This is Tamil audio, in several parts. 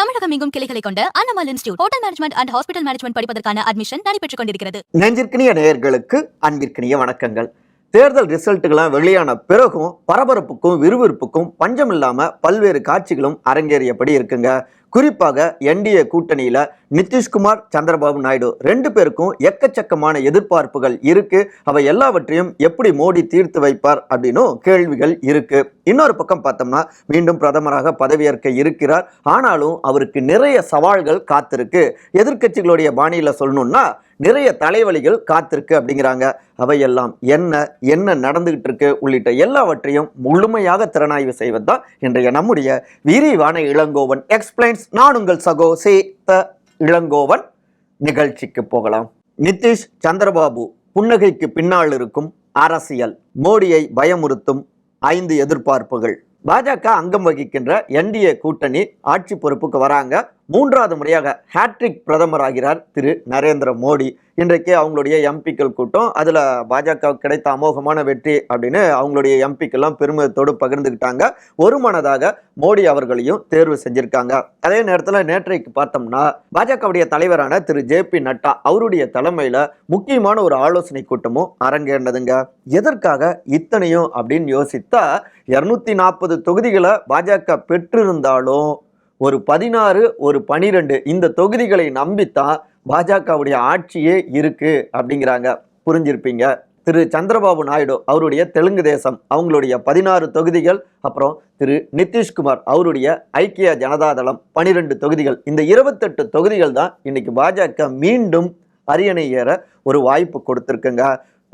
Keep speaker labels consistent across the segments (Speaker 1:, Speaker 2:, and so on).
Speaker 1: தமிழகம் எங்கும் கிளைகளை கொண்ட Annamal institute hotel management and hospital management படிப்பதற்கான அட்மிஷன் நடைபெற்றுக் கொண்டிருக்கிறது.
Speaker 2: நெஞ்சிற்கினிய நேயர்களுக்கு அன்பிற்கினிய வணக்கங்கள். தேர்தல் ரிசல்ட்டுகளாம் வெளியான பிறகும் பரபரப்புக்கும் விறுவிறுப்புக்கும் பஞ்சம் இல்லாமல் பல்வேறு காட்சிகளும் அரங்கேறியபடி இருக்குங்க. குறிப்பாக என்டிஏ கூட்டணியில நிதிஷ்குமார் சந்திரபாபு நாயுடு ரெண்டு பேருக்கும் எக்கச்சக்கமான எதிர்பார்ப்புகள் இருக்கு. அவை எல்லாவற்றையும் எப்படி மோடி தீர்த்து வைப்பார் அப்படின்னும் கேள்விகள் இருக்கு. இன்னொரு பக்கம் பார்த்தோம்னா மீண்டும் பிரதமராக பதவியேற்க இருக்கிறார். ஆனாலும் அவருக்கு நிறைய சவால்கள் காத்திருக்கு. எதிர்க்கட்சிகளுடைய பாணியில் சொல்லணும்னா நிறைய தலைவலிகள் காத்திருக்கு அப்படிங்கிறாங்க. அவையெல்லாம் என்ன என்ன நடந்துகிட்டு இருக்கு உள்ளிட்ட எல்லாவற்றையும் முழுமையாக திறனாய்வு செய்வது தான் இன்றைய நம்முடைய விரிவான இளங்கோவன் எக்ஸ்பிளைன்ஸ் நான் உங்கள் சகோ சே த இளங்கோவன் நிகழ்ச்சிக்கு போகலாம். நிதிஷ் சந்திரபாபு புன்னகைக்கு பின்னால் இருக்கும் அரசியல் மோடியை பயமுறுத்தும் ஐந்து எதிர்பார்ப்புகள். பாஜக அங்கம் வகிக்கின்ற என்டிஏ கூட்டணி ஆட்சி பொறுப்புக்கு வராங்க. மூன்றாவது முறையாக ஹேட்ரிக் பிரதமர் ஆகிறார் திரு நரேந்திர மோடி. இன்றைக்கு அவங்களுடைய எம்பிக்கள் கூட்டம் அதில் பாஜக கிடைத்த அமோகமான வெற்றி அப்படின்னு அவங்களுடைய எம்பிக்கெல்லாம் பெருமிதத்தோடு பகிர்ந்துக்கிட்டாங்க ஒரு மனதாக மோடி அவர்களையும் தேர்வு செஞ்சுருக்காங்க. அதே நேரத்தில் நேற்றைக்கு பார்த்தோம்னா பாஜகவுடைய தலைவரான திரு ஜே பி நட்டா அவருடைய தலைமையில் முக்கியமான ஒரு ஆலோசனை கூட்டமும் அரங்கேறினதுங்க. எதற்காக இத்தனையும் அப்படின்னு யோசித்தா இரநூத்தி நாற்பது தொகுதிகளை பாஜக பெற்றிருந்தாலும் ஒரு பதினாறு ஒரு பனிரெண்டு இந்த தொகுதிகளை நம்பித்தான் பாஜகவுடைய ஆட்சியே இருக்கு அப்படிங்கிறாங்க. புரிஞ்சிருப்பீங்க. திரு சந்திரபாபு நாயுடு அவருடைய தெலுங்கு தேசம் அவங்களுடைய பதினாறு தொகுதிகள் அப்புறம் திரு நிதிஷ்குமார் அவருடைய ஐக்கிய ஜனதாதளம் பனிரெண்டு தொகுதிகள். இந்த இருபத்தெட்டு தொகுதிகள் தான் இன்னைக்கு பாஜக மீண்டும் அரியணை ஏற ஒரு வாய்ப்பு கொடுத்துருக்குங்க.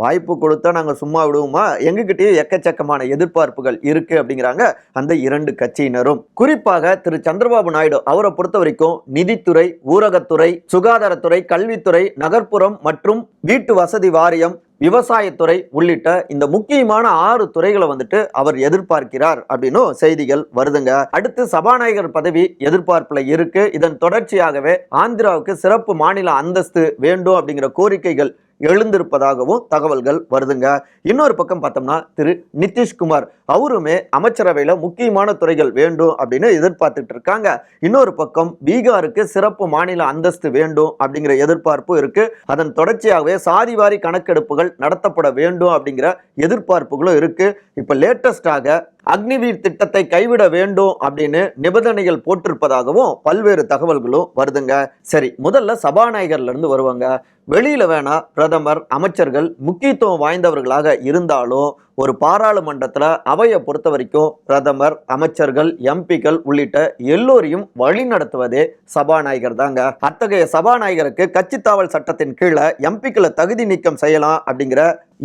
Speaker 2: வாய்ப்பு கொடுத்தா நாங்கள் சும்மா விடுவோமா? எங்ககிட்டயே எக்கச்சக்கமான எதிர்பார்ப்புகள் இருக்கு அப்படிங்கிறாங்க அந்த இரண்டு கட்சியினரும். குறிப்பாக திரு சந்திரபாபு நாயுடு அவரை பொறுத்த வரைக்கும் நிதித்துறை ஊரகத்துறை சுகாதாரத்துறை கல்வித்துறை நகர்ப்புறம் மற்றும் வீட்டு வசதி வாரியம் விவசாயத்துறை உள்ளிட்ட இந்த முக்கியமான ஆறு துறைகளை வந்துட்டு அவர் எதிர்பார்க்கிறார் அப்படின்னும் செய்திகள் வருதுங்க. அடுத்து சபாநாயகர் பதவி எதிர்பார்ப்புல இருக்கு. இதன் தொடர்ச்சியாகவே ஆந்திராவுக்கு சிறப்பு மாநில அந்தஸ்து வேண்டும் அப்படிங்கிற கோரிக்கைகள் எழுந்திருப்பதாகவும் தகவல்கள் வருதுங்க. இன்னொரு பக்கம் பார்த்தோம்னா திரு நிதிஷ்குமார். அவருமே அமைச்சரவையில் முக்கியமான துறைகள் வேண்டும் அப்படின்னு எதிர்பார்த்துட்டு இருக்காங்க. இன்னொரு பக்கம் பீகாருக்கு சிறப்பு மாநில அந்தஸ்து வேண்டும் அப்படிங்கிற எதிர்பார்ப்பு இருக்கு. அதன் தொடர்ச்சியாகவே சாதிவாரி கணக்கெடுப்புகள் நடத்தப்பட வேண்டும் அப்படிங்கிற எதிர்பார்ப்புகளும் இருக்கு. இப்போ லேட்டஸ்டாக அக்னிவீர் திட்டத்தை கைவிட வேண்டும் அப்படின்னு நிபந்தனைகள் போட்டிருப்பதாகவும் பல்வேறு தகவல்களும் வருதுங்க. சரி முதல்ல சபாநாயகர்ல இருந்து வருவாங்க. வெளியில வேணா பிரதமர் அமைச்சர்கள் முக்கியத்துவம் வாய்ந்தவர்களாக இருந்தாலும் ஒரு பாராளுமன்றத்தில் அவையை பொறுத்த வரைக்கும் பிரதமர் அமைச்சர்கள் எம்பிக்கள் உள்ளிட்ட எல்லோரையும் வழி நடத்துவதே சபாநாயகர் தாங்க. அத்தகைய சபாநாயகருக்கு கட்சித்தாவல் சட்டத்தின் கீழே எம்பிக்களை தகுதி நீக்கம் செய்யலாம் அப்படிங்கிற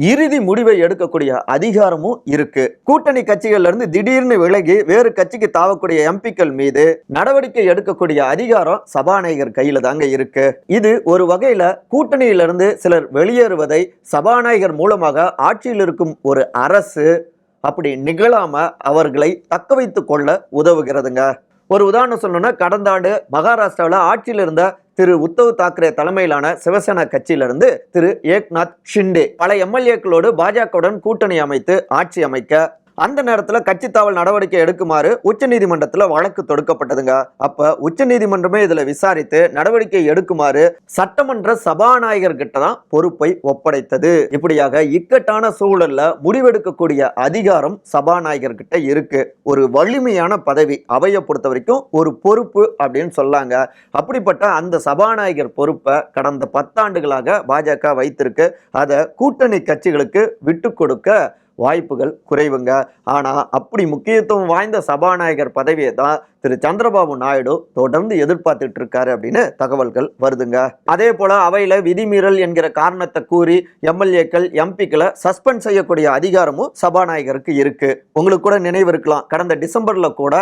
Speaker 2: இறுதி முடிவை எடுக்கக்கூடிய அதிகாரமும் இருக்கு. கூட்டணி கட்சிகள்ல இருந்து திடீர்னு விலகி வேறு கட்சிக்கு தாவக்கூடிய எம்பிக்கள் மீது நடவடிக்கை எடுக்கக்கூடிய அதிகாரம் சபாநாயகர் கையில தாங்க இருக்கு. இது ஒரு வகையில கூட்டணியிலிருந்து சிலர் வெளியேறுவதை சபாநாயகர் மூலமாக ஆட்சியில் இருக்கும் ஒரு அரசு அப்படி நிகழாம அவர்களை தக்க வைத்து கொள்ள உதவுகிறதுங்க. ஒரு உதாரணம் சொல்லணும்னா கடந்த ஆண்டு மகாராஷ்டிராவில் ஆட்சியில் இருந்த திரு உத்தவ் தாக்கரே தலைமையிலான சிவசேனா கட்சியிலிருந்து திரு ஏக்நாத் ஷிண்டே பல எம்எல்ஏக்களோடு பாஜகவுடன் கூட்டணி அமைத்து ஆட்சி அமைக்க அந்த நேரத்தில் கட்சி தாவல் நடவடிக்கை எடுக்குமாறு உச்சநீதிமன்றத்தில் வழக்கு தொடுக்கப்பட்டதுங்க. அப்ப உச்சநீதிமன்றமே இதில் விசாரித்து நடவடிக்கை எடுக்குமாறு சட்டமன்ற சபாநாயகர் கிட்ட தான் பொறுப்பை ஒப்படைத்தது. இப்படியாக இக்கட்டான சூழல்ல முடிவெடுக்கக்கூடிய அதிகாரம் சபாநாயகர் கிட்ட இருக்கு. ஒரு வலிமையான பதவி அவையை பொறுத்த வரைக்கும் ஒரு பொறுப்பு அப்படின்னு சொல்லாங்க. அப்படிப்பட்ட அந்த சபாநாயகர் பொறுப்பை கடந்த பத்தாண்டுகளாக பாஜக வைத்திருக்கு. அதை கூட்டணி கட்சிகளுக்கு விட்டு கொடுக்க வாய்ப்புகள் குறைவுங்க. ஆனால் அப்படி முக்கியத்துவம் வாய்ந்த சபாநாயகர் பதவியை தான் திரு சந்திரபாபு நாயுடு தொடர்ந்து எதிர்பார்த்துட்டு இருக்காரு அப்படின்னு தகவல்கள் வருதுங்க. அதே போல அவையில விதிமீறல் என்கிற காரணத்தை கூறி எம்எல்ஏக்கள் எம்பிக்களை சஸ்பெண்ட் செய்யக்கூடிய அதிகாரமும் சபாநாயகருக்கு இருக்கு. உங்களுக்கு கூட நினைவு இருக்கலாம். கடந்த டிசம்பர்ல கூட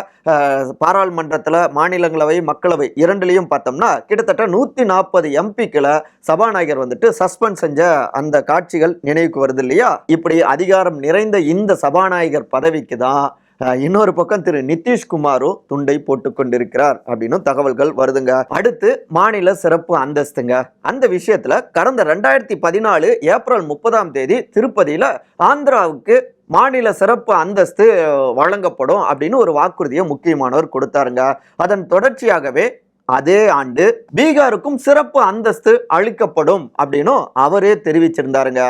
Speaker 2: பாராளுமன்றத்தில் பாராளுமன்றத்துல மாநிலங்களவை மக்களவை இரண்டுலையும் பார்த்தோம்னா கிட்டத்தட்ட நூத்தி நாற்பது எம்பிக்களை சபாநாயகர் வந்துட்டு சஸ்பெண்ட் செஞ்ச அந்த காட்சிகள் நினைவுக்கு வருது இல்லையா? இப்படி அதிகாரம் நிறைந்த இந்த சபாநாயகர் பதவிக்கு தான் இன்னொரு பக்கம் திரு நிதிஷ்குமாரும் துண்டை போட்டு கொண்டிருக்கிறார் அப்படின்னு தகவல்கள் வருதுங்க. அடுத்து மாநில சிறப்பு அந்தஸ்துங்க. அந்த விஷயத்துல கடந்த ரெண்டாயிரத்தி பதினாலு ஏப்ரல் முப்பதாம் தேதி திருப்பதியில ஆந்திராவுக்கு மாநில சிறப்பு அந்தஸ்து வழங்கப்படும் அப்படின்னு ஒரு வாக்குறுதியை முக்கியமானவர் கொடுத்தாருங்க. அதன் தொடர்ச்சியாகவே அதே ஆண்டு பீகாருக்கும் சிறப்பு அந்தஸ்து அளிக்கப்படும் அப்படின்னும் அவரே தெரிவிச்சிருந்தாருங்க.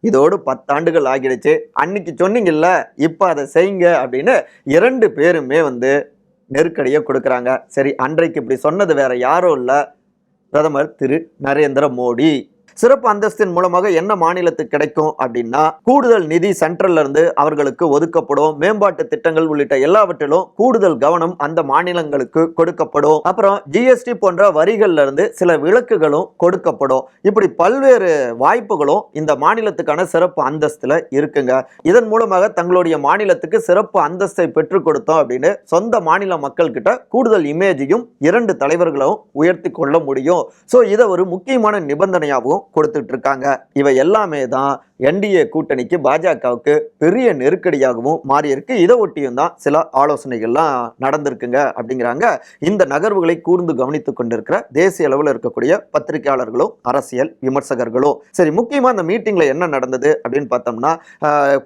Speaker 2: இதோடு பத்தாண்டுகள் ஆகிடுச்சு. அன்னைக்கு சொன்னீங்கல்ல இப்போ அதை செய்யுங்க அப்படின்னு இரண்டு பேருமே வந்து நெருக்கடியை கொடுக்குறாங்க. சரி அன்றைக்கு இப்படி சொன்னது வேற யாரும் இல்லை. பிரதமர் திரு. நரேந்திர மோடி. சிறப்பு அந்தஸ்தின் மூலமாக என்ன மாநிலத்துக்கு கிடைக்கும் அப்படின்னா கூடுதல் நிதி சென்ட்ரல்ல இருந்து அவர்களுக்கு ஒதுக்கப்படும் மேம்பாட்டு திட்டங்கள் உள்ளிட்ட எல்லாவற்றிலும் கூடுதல் கவனம் அந்த மாநிலங்களுக்கு கொடுக்கப்படும். அப்புறம் ஜிஎஸ்டி போன்ற வரிகள்ல இருந்து சில விலக்குகளும் கொடுக்கப்படும். இப்படி பல்வேறு வாய்ப்புகளும் இந்த மாநிலத்துக்கான சிறப்பு அந்தஸ்துல இருக்குங்க. இதன் மூலமாக தங்களுடைய மாநிலத்துக்கு சிறப்பு அந்தஸ்தை பெற்றுக் கொடுத்தோம் அப்படின்னு சொந்த மாநில மக்கள் கிட்ட கூடுதல் இமேஜையும் இரண்டு தலைவர்களும் உயர்த்தி கொள்ள முடியும். ஸோ இதை ஒரு முக்கியமான நிபந்தனையாகவும் கொடுத்துட்டு இருக்காங்க இவை எல்லாமே தான் என்டிஏ கூட்டணிக்கு பாஜகவுக்கு பெரிய நெருக்கடியாகவும் மாறி இருக்கு இதை ஒட்டியும் தான் சில ஆலோசனைகள்லாம் நடந்திருக்குங்க அப்படிங்கிறாங்க. இந்த நகர்வுகளை கூர்ந்து கவனித்துக் கொண்டிருக்கிற தேசிய அளவில் இருக்கக்கூடிய பத்திரிகையாளர்களும் அரசியல் விமர்சகர்களும். சரி முக்கியமாக அந்த மீட்டிங்கில் என்ன நடந்தது அப்படின்னு பார்த்தோம்னா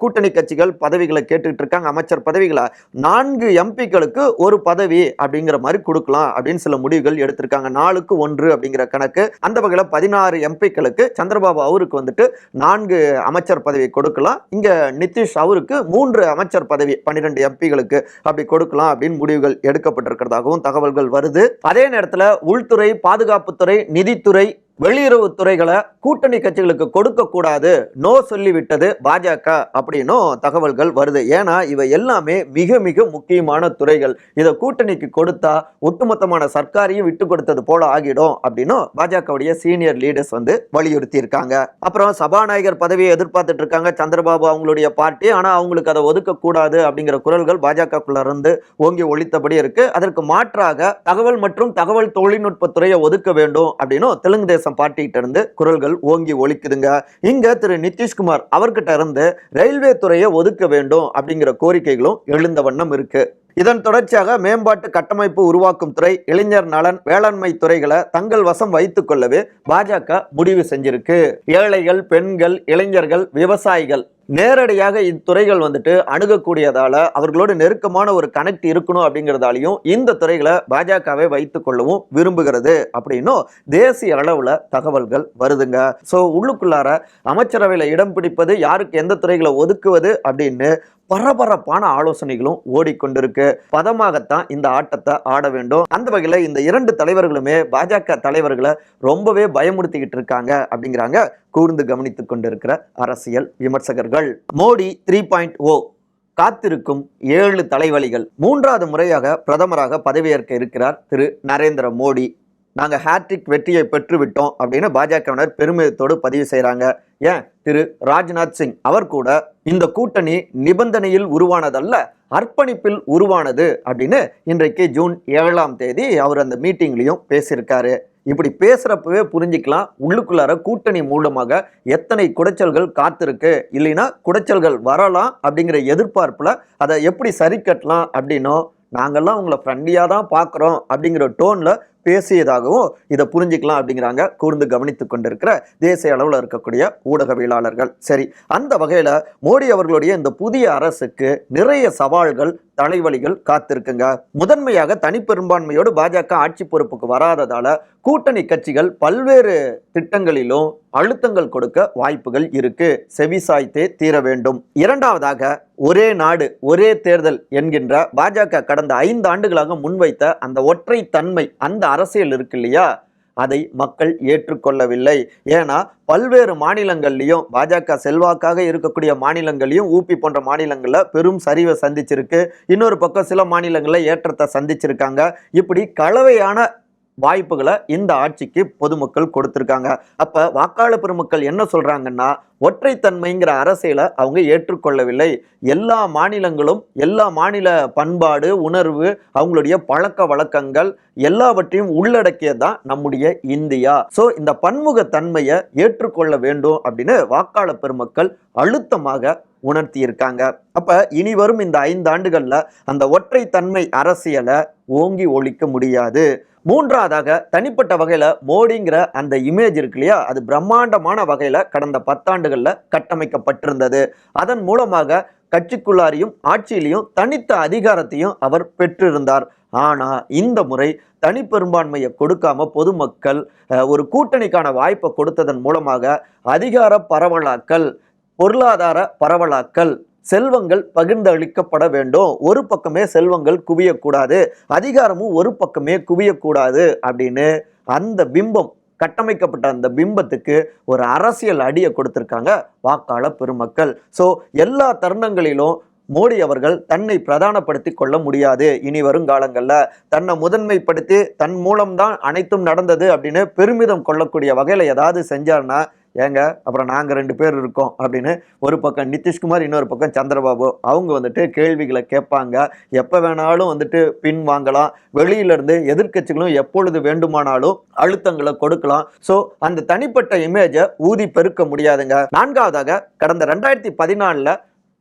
Speaker 2: கூட்டணி கட்சிகள் பதவிகளை கேட்டுக்கிட்டு இருக்காங்க அமைச்சர் பதவிகளை. நான்கு எம்பிக்களுக்கு ஒரு பதவி அப்படிங்கிற மாதிரி கொடுக்கலாம் அப்படின்னு சில முடிவுகள் எடுத்திருக்காங்க. நாலுக்கு ஒன்று அப்படிங்கிற கணக்கு. அந்த வகையில் பதினாறு எம்பிக்கள் எம்பிக்களுக்கு சந்திரபாபு அவருக்கு வந்துட்டு நான்கு அமைச்சர் பதவி கொடுக்கலாம். இங்க நிதிஷ் அவருக்கு மூன்று அமைச்சர் பதவி பன்னிரெண்டு எம்பிகளுக்கு அப்படி கொடுக்கலாம் அப்படின்னு முடிவுகள் எடுக்கப்பட்டிருக்கிறதாகவும் தகவல்கள் வருது. அதே நேரத்தில் உள்துறை பாதுகாப்புத்துறை நிதித்துறை வெளியுறவு துறைகளை கூட்டணி கட்சிகளுக்கு கொடுக்கக்கூடாது நோ சொல்லிவிட்டது பாஜக அப்படின்னும் தகவல்கள் வருது. ஏன்னா இவை எல்லாமே மிக மிக முக்கியமான துறைகள். இதை கூட்டணிக்கு கொடுத்தா ஒட்டுமொத்தமான சர்க்காரையும் விட்டு கொடுத்தது போல ஆகிடும் அப்படின்னும் பாஜகவுடைய சீனியர் லீடர்ஸ் வந்து வலியுறுத்தி இருக்காங்க அப்புறம் சபாநாயகர் பதவியை எதிர்பார்த்துட்டு இருக்காங்க சந்திரபாபு அவங்களுடைய பார்ட்டி. ஆனால் அவங்களுக்கு அதை ஒதுக்கக்கூடாது அப்படிங்கிற குரல்கள் பாஜகக்குள்ள இருந்து ஓங்கி ஒழித்தபடி இருக்கு. அதற்கு மாற்றாக தகவல் மற்றும் தகவல் தொழில்நுட்பத்துறையை ஒதுக்க வேண்டும் அப்படின்னும் தெலுங்கு தேசம் பார்ட்டிகிட்ட இருந்து குரல்கள் ஓங்கி ஒழிக்குதுங்க இங்க திரு நிதிஷ்குமார் அவர்கிட்ட இருந்து ரயில்வே துறையை ஒதுக்க வேண்டும் அப்படிங்கிற கோரிக்கைகளும் எழுந்த வண்ணம் இருக்கு. இதன் தொடர்ச்சியாக மேம்பாட்டு கட்டமைப்பு உருவாக்கும் துறை இளைஞர் நலன் வேளாண்மை துறைகளை தங்கள் வசம் வைத்துக் கொள்ளவே பாஜக முடிவு செஞ்சிருக்கு. ஏழைகள் பெண்கள் இளைஞர்கள் விவசாயிகள் நேரடியாக இத்துறைகள் வந்துட்டு அணுகக்கூடியதால அவர்களோட நெருக்கமான ஒரு கனெக்ட் இருக்கணும் அப்படிங்கிறதாலையும் இந்த துறைகளை பாஜகவை வைத்துக் கொள்ளவும் விரும்புகிறது அப்படின்னும் தேசிய அளவுல தகவல்கள் வருதுங்க. ஸோ உள்ளுக்குள்ளார அமைச்சரவையில் இடம் பிடிப்பது யாருக்கு எந்த துறைகளை ஒதுக்குவது அப்படின்னு பரபரப்பான ஆலோசனைகளும் ஓடிக்கொண்டிருக்கு. பதமாகத்தான் இந்த ஆட்டத்தை ஆட வேண்டும். அந்த வகையில் இந்த இரண்டு தலைவர்களுமே பாஜக தலைவர்களை ரொம்பவே பயமுறுத்திக்கிட்டு இருக்காங்க அப்படிங்கிறாங்க. கூர்ந்து கவனித்துக் கொண்டிருக்கிற அரசியல் விமர்சகர்கள். மோடி த்ரீ பாயிண்ட் ஓ காத்திருக்கும் ஏழு தலைவலிகள். மூன்றாவது முறையாக பிரதமராக பதவியேற்க இருக்கிறார் திரு நரேந்திர மோடி. நாங்கள் ஹேட்ரிக் வெற்றியை பெற்றுவிட்டோம் அப்படின்னு பாஜகவினர் பெருமிதத்தோடு பதிவு செய்கிறாங்க ஏன்? திரு ராஜ்நாத் சிங் அவர் கூட இந்த கூட்டணி நிபந்தனையில் உருவானதல்ல அர்ப்பணிப்பில் உருவானது அப்படின்னு இன்றைக்கு ஜூன் ஏழாம் தேதி அவர் அந்த மீட்டிங்லேயும் பேசியிருக்காரு. இப்படி பேசுகிறப்பவே புரிஞ்சுக்கலாம் உள்ளுக்குள்ளார கூட்டணி மூலமாக எத்தனை குடைச்சல்கள் காத்திருக்கு இல்லைன்னா குடைச்சல்கள் வரலாம் அப்படிங்கிற எதிர்பார்ப்பில் அதை எப்படி சரி கட்டலாம் அப்படின்னும் நாங்கெல்லாம் உங்களை ஃப்ரெண்ட்லியாக தான் பார்க்குறோம் அப்படிங்கிற டோனில் பேசியதாகவும் இதை புரிஞ்சுக்கலாம் அப்படிங்கிறாங்க. கூர்ந்து கவனித்து கொண்டிருக்கிற தேசிய அளவில் இருக்கக்கூடிய ஊடகவியலாளர்கள். சரி அந்த வகையில் மோடி அவர்களுடைய இந்த புதிய அரசுக்கு நிறைய சவால்கள் தலைவலிகள் காத்திருக்குங்க. முதன்மையாக தனிப்பெரும்பான்மையோடு பாஜக ஆட்சி பொறுப்புக்கு வராததால கூட்டணி கட்சிகள் பல்வேறு திட்டங்களிலும் அழுத்தங்கள் கொடுக்க வாய்ப்புகள் இருக்கு. செவிசாய்த்தே தீர வேண்டும். இரண்டாவதாக ஒரே நாடு ஒரே தேர்தல் என்கின்ற பாஜக கடந்த ஐந்து ஆண்டுகளாக முன்வைத்த அந்த ஒற்றை தன்மை அந்த அரசியல் இருக்கு இல்லையா? அதை மக்கள் ஏற்றுக்கொள்ளவில்லை. ஏன்னா பல்வேறு மாநிலங்கள்லையும் பாஜக செல்வாக்காக இருக்கக்கூடிய மாநிலங்களையும் ஊபி போன்ற மாநிலங்களில் பெரும் சரிவை சந்திச்சிருக்கு. இன்னொரு பக்கம் சில மாநிலங்களில் ஏற்றத்தை சந்திச்சிருக்காங்க. இப்படி கலவையான வாய்ப்புகளை இந்த ஆட்சிக்கு பொதுமக்கள் கொடுத்துருக்காங்க. அப்போ வாக்காளர் பெருமக்கள் என்ன சொல்கிறாங்கன்னா ஒற்றைத்தன்மைங்கிற அரசியலை அவங்க ஏற்றுக்கொள்ளவில்லை. எல்லா மாநிலங்களும் எல்லா மாநில பண்பாடு உணர்வு அவங்களுடைய பழக்க வழக்கங்கள் எல்லாவற்றையும் உள்ளடக்கியதான் நம்முடைய இந்தியா. ஸோ இந்த பன்முக தன்மையை ஏற்றுக்கொள்ள வேண்டும் அப்படின்னு வாக்காளர் பெருமக்கள் அழுத்தமாக உணர்த்தி இருக்காங்க அப்ப இனி வரும் இந்த ஐந்து ஆண்டுகள்ல அந்த ஒற்றைத்தன்மை அரசியலை ஓங்கி ஒழிக்க முடியாது. மூன்றாவதாக தனிப்பட்ட வகையில் மோடிங்கிற அந்த இமேஜ் இருக்கு இல்லையா? அது பிரம்மாண்டமான வகையில் கடந்த பத்தாண்டுகளில் கட்டமைக்கப்பட்டிருந்தது. அதன் மூலமாக கட்சிக்குள்ளாரையும் ஆட்சியிலையும் தனித்த அதிகாரத்தையும் அவர் பெற்றிருந்தார். ஆனால் இந்த முறை தனிப்பெரும்பான்மையை கொடுக்காம பொதுமக்கள் ஒரு கூட்டணிக்கான வாய்ப்பை கொடுத்ததன் மூலமாக அதிகார பரவலாக்கல் பொருளாதார பரவலாக்கல் செல்வங்கள் பகிர்ந்தளிக்கப்பட வேண்டும். ஒரு பக்கமே செல்வங்கள் குவியக்கூடாது. அதிகாரமும் ஒரு பக்கமே குவியக்கூடாது அப்படின்னு அந்த பிம்பம் கட்டமைக்கப்பட்ட அந்த பிம்பத்துக்கு ஒரு அரசியல் அடியை கொடுத்துருக்காங்க வாக்காள பெருமக்கள். ஸோ எல்லா தருணங்களிலும் மோடி அவர்கள் தன்னை பிரதானப்படுத்தி கொள்ள முடியாது. இனி வரும் காலங்களில் தன்னை முதன்மைப்படுத்தி தன் மூலம்தான் அனைத்தும் நடந்தது அப்படின்னு பெருமிதம் கொள்ளக்கூடிய வகையில் ஏதாவது செஞ்சார்னா ஏங்க அப்புறம் நாங்கள் ரெண்டு பேர் இருக்கோம் அப்படின்னு ஒரு பக்கம் நிதிஷ்குமார் இன்னொரு பக்கம் சந்திரபாபு. அவங்க வந்துட்டு கேள்விகளை கேட்பாங்க. எப்போ வேணாலும் வந்துட்டு பின் வாங்கலாம். வெளியிலேருந்து எதிர்க்கட்சிகளும் எப்பொழுது வேண்டுமானாலும் அழுத்தங்களை கொடுக்கலாம். ஸோ அந்த தனிப்பட்ட இமேஜை ஊதி பெருக்க முடியாதுங்க. நான்காவதாக கடந்த ரெண்டாயிரத்தி பதினாலில்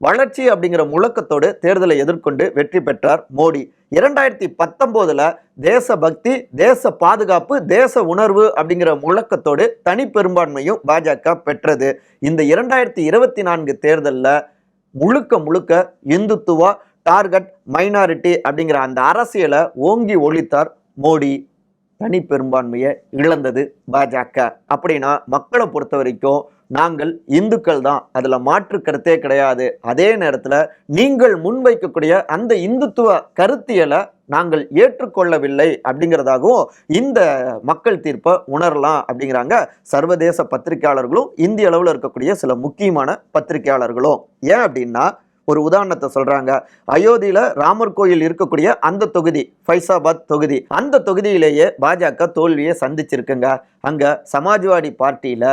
Speaker 2: வளர்ச்சி அப்படிங்கிற முழக்கத்தோடு தேர்தலை எதிர்கொண்டு வெற்றி பெற்றார் மோடி. இரண்டாயிரத்தி பத்தொம்போதில் தேசபக்தி தேச பாதுகாப்பு தேச உணர்வு அப்படிங்கிற முழக்கத்தோடு தனி பெரும்பான்மையும் பாஜக பெற்றது. இந்த இரண்டாயிரத்தி இருபத்தி நான்கு தேர்தலில் முழுக்க முழுக்க இந்துத்துவா டார்கெட் மைனாரிட்டி அப்படிங்கிற அந்த அரசியலை ஓங்கி ஒழித்தார் மோடி. தனி பெரும்பான்மையை இழந்தது பாஜக. அப்படின்னா மக்களை பொறுத்த வரைக்கும் நாங்கள் இந்துக்கள் தான் அதில் மாற்று கருத்தே கிடையாது. அதே நேரத்தில் நீங்கள் முன்வைக்கக்கூடிய அந்த இந்துத்துவ கருத்தியலை நாங்கள் ஏற்றுக்கொள்ளவில்லை அப்படிங்கிறதாகவும் இந்த மக்கள் தீர்ப்பை உணரலாம் அப்படிங்கிறாங்க சர்வதேச பத்திரிகையாளர்களும் இந்திய அளவில் இருக்கக்கூடிய சில முக்கியமான பத்திரிகையாளர்களும். ஏன் அப்படின்னா ஒரு உதாரணத்தை சொல்றாங்க. அயோத்தியில ராமர் கோயில் இருக்கக்கூடிய அந்த தொகுதி ஃபைசாபாத் தொகுதி அந்த தொகுதியிலேயே பாஜக தோல்வியை சந்திச்சிருக்குங்க. அங்க சமாஜ்வாடி பார்ட்டியில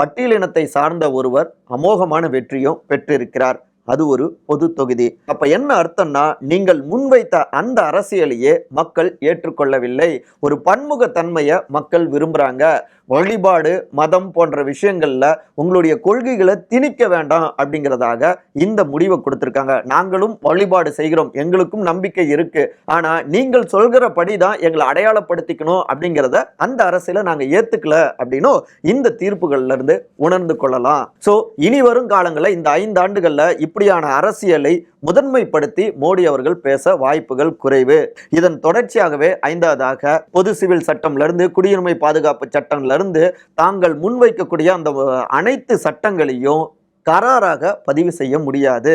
Speaker 2: பட்டியலினத்தை சார்ந்த ஒருவர் அமோகமான வெற்றியும் பெற்றிருக்கிறார். அது ஒரு பொது தொகுதி. அப்ப என்ன அர்த்தம்னா நீங்கள் முன்வைத்த அந்த அரசியலையே மக்கள் ஏற்றுக்கொள்ளவில்லை. ஒரு பன்முகத்தன்மையை மக்கள் விரும்புறாங்க. வழிபாடு மதம் போன்ற விஷயங்கள்ல உங்களுடைய கொள்கைகளை திணிக்க வேண்டாம் அப்படிங்கிறதாக இந்த முடிவை கொடுத்திருக்காங்க. நாங்களும் வழிபாடு செய்கிறோம். எங்களுக்கும் நம்பிக்கை இருக்கு. ஆனா நீங்கள் சொல்கிறபடி தான் எங்களை அடையாளப்படுத்திக்கணும் அப்படிங்கிறத அந்த அரசியலை நாங்க ஏத்துக்கல அப்படின்னும் இந்த தீர்ப்புகள்ல இருந்து உணர்ந்து கொள்ளலாம். சோ இனி வரும் காலங்களில் இந்த ஐந்து ஆண்டுகள்ல இப்படியான அரசியலை முதன்மைப்படுத்தி மோடி அவர்கள் பேச வாய்ப்புகள் குறைவு. இதன் தொடர்ச்சியாகவே ஐந்தாவதாக பொது சிவில் சட்டம்லேருந்து குடியுரிமை பாதுகாப்பு சட்டம்லேருந்து தாங்கள் முன்வைக்கக்கூடிய அந்த அனைத்து சட்டங்களையும் கராராக பதிவு செய்ய முடியாது.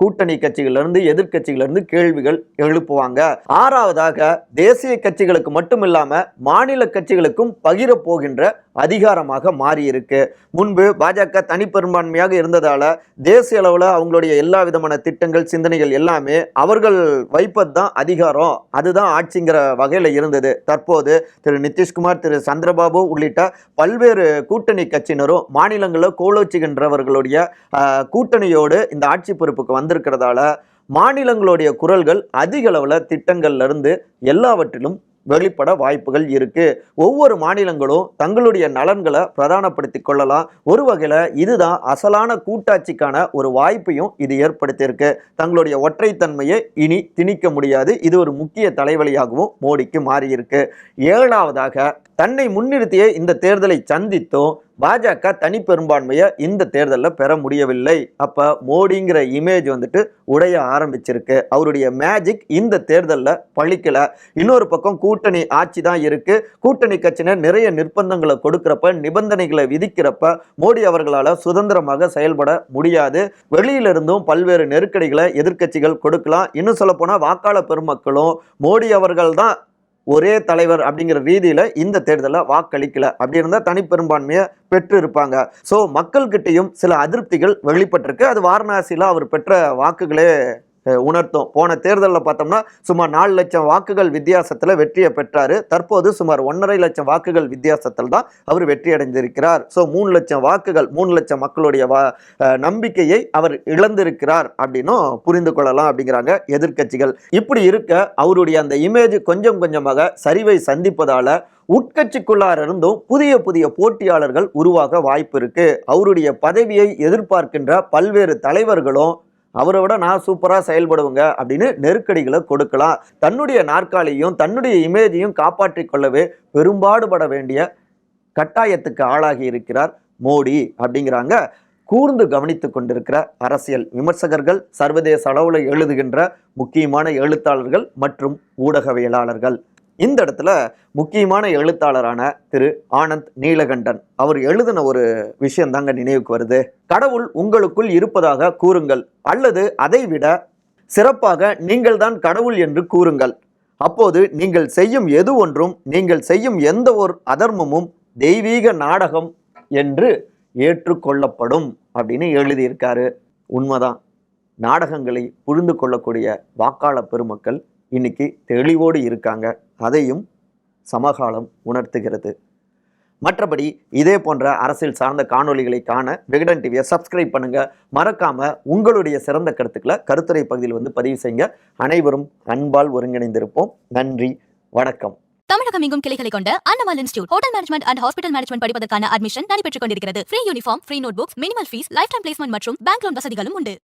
Speaker 2: கூட்டணி கட்சிகளிலிருந்து எதிர்க்கட்சிகளிலிருந்து கேள்விகள் எழுப்புவாங்க. ஆறாவதாக தேசிய கட்சிகளுக்கு மட்டும் இல்லாமல் மாநில கட்சிகளுக்கும் பகிர போகின்ற அதிகாரமாக மாறி இருக்கு முன்பு பாஜக தனிப்பெரும்பான்மையாக இருந்ததால தேசிய அளவில் அவங்களுடைய எல்லா விதமான திட்டங்கள் சிந்தனைகள் எல்லாமே அவர்கள் வைப்பது தான் அதிகாரம். அதுதான் ஆட்சிங்கிற வகையில் இருந்தது. தற்போது திரு நிதிஷ்குமார் திரு சந்திரபாபு உள்ளிட்ட பல்வேறு கூட்டணி கட்சியினரும் மாநிலங்களில் கோலோச்சுகின்றவர்களுடைய கூட்டணியோடு இந்த ஆட்சி பொறுப்புக்கு வந்திருக்கிறதால மாநிலங்களுடைய குரல்கள் அதிக அளவில் திட்டங்கள்லேருந்து எல்லாவற்றிலும் வெளிப்பட வாய்ப்புகள் இருக்குது ஒவ்வொரு மாநிலங்களும் தங்களுடைய நலன்களை பிரதானப்படுத்தி கொள்ளலாம். ஒரு வகையில் இதுதான் அசலான கூட்டாட்சிக்கான ஒரு வாய்ப்பையும் இது ஏற்படுத்தியிருக்கு. தங்களுடைய ஒற்றைத்தன்மையை இனி திணிக்க முடியாது. இது ஒரு முக்கிய தலைவலியாகவும் மோடிக்கு மாறியிருக்கு. ஏழாவதாக தன்னை முன்னிறுத்திய இந்த தேர்தலை சந்தித்தும் பாஜக தனி பெரும்பான்மையை இந்த தேர்தலில் பெற முடியவில்லை. அப்போ மோடிங்கிற இமேஜ் வந்துட்டு உடைய ஆரம்பிச்சிருக்கு. அவருடைய மேஜிக் இந்த தேர்தலில் பழிக்கல. இன்னொரு பக்கம் கூட்டணி ஆட்சி தான் இருக்குது கூட்டணி கட்சியினர் நிறைய நிர்பந்தங்களை கொடுக்குறப்ப நிபந்தனைகளை விதிக்கிறப்ப மோடி அவர்களால் சுதந்திரமாக செயல்பட முடியாது. வெளியிலிருந்தும் பல்வேறு நெருக்கடிகளை எதிர்க்கட்சிகள் கொடுக்கலாம். இன்னும் சொல்லப்போனால் வாக்காள வாக்காளர் பெருமக்களும் மோடி அவர்கள் தான் ஒரே தலைவர் அப்படிங்கிற ரீதியில் இந்த தேர்தலில் வாக்களிக்கல. அப்படி இருந்தால் தனிப்பெரும்பான்மையை பெற்று இருப்பாங்க ஸோ மக்கள்கிட்டையும் சில அதிருப்திகள் வெளிப்பட்டிருக்கு. அது வாரணாசியில் அவர் பெற்ற வாக்குகளே உணர்த்தும். போன தேர்தலில் பார்த்தோம்னா சுமார் நாலு லட்சம் வாக்குகள் வித்தியாசத்தில் வெற்றியை பெற்றார். தற்போது சுமார் ஒன்றரை லட்சம் வாக்குகள் வித்தியாசத்தில் தான் அவர் வெற்றி அடைந்திருக்கிறார். ஸோ மூணு லட்சம் வாக்குகள் மூணு லட்சம் மக்களுடைய வா நம்பிக்கையை அவர் இழந்திருக்கிறார் அப்படின்னும் புரிந்து கொள்ளலாம் அப்படிங்கிறாங்க எதிர்க்கட்சிகள். இப்படி இருக்க அவருடைய அந்த இமேஜ் கொஞ்சம் கொஞ்சமாக சரிவை சந்திப்பதால் உட்கட்சிக்குள்ளார இருந்தும் புதிய புதிய போட்டியாளர்கள் உருவாக வாய்ப்பு இருக்கு. அவருடைய பதவியை எதிர்பார்க்கின்ற பல்வேறு தலைவர்களும் அவரை விட நான் சூப்பராக செயல்படுவேங்க அப்படின்னு நெருக்கடிகளை கொடுக்கலாம். தன்னுடைய நாற்காலியும் தன்னுடைய இமேஜையும் காப்பாற்றிக் கொள்ளவே பெரும்பாடுபட வேண்டிய கட்டாயத்துக்கு ஆளாகி இருக்கிறார் மோடி அப்படிங்கிறாங்க. கூர்ந்து கவனித்து கொண்டிருக்கிற அரசியல் விமர்சகர்கள் சர்வதேச அளவில் எழுதுகின்ற முக்கியமான எழுத்தாளர்கள் மற்றும் ஊடகவியலாளர்கள். இந்த இடத்துல முக்கியமான எழுத்தாளரான திரு ஆனந்த் நீலகண்டன். அவர் எழுதின ஒரு விஷயம் தாங்க நினைவுக்கு வருது. கடவுள் உங்களுக்குள் இருப்பதாக கூறுங்கள். அல்லது அதைவிட சிறப்பாக நீங்கள்தான் கடவுள் என்று கூறுங்கள். அப்போது நீங்கள் செய்யும் எது ஒன்றும் நீங்கள் செய்யும் எந்த ஒரு அதர்மமும் தெய்வீக நாடகம் என்று ஏற்றுக்கொள்ளப்படும் அப்படின்னு எழுதியிருக்காரு. உண்மைதான். நாடகங்களை புரிந்து கொள்ளக்கூடிய வாக்காள பெருமக்கள் இன்னைக்கு தெளிவோடு இருக்காங்க. அதையும் சமகாலம் உணர்த்துகிறது. மற்றபடி இதே போன்ற அரசியல் சார்ந்த காணொளிகளை காண விகடன் டிவியை சப்ஸ்கிரைப் பண்ணுங்க. மறக்காம உங்களுடைய சிறந்த கருத்துக்களை கருத்துரை பகுதியில் வந்து பதிவு செய்யுங்க. அனைவரும் அன்பால் ஒருங்கிணைந்திருப்போம். நன்றி வணக்கம்.
Speaker 1: தமிழகம் எங்கும் கிளைகளை கொண்ட Annamal institute hotel management and hospital management படிப்பதற்கான அட்மிஷன் நடைபெற்றுக் கொண்டிருக்கிறது. Free uniform free notebooks minimal fees lifetime placement மற்றும் பேங்க் லோன் வசதிகளும் உண்டு.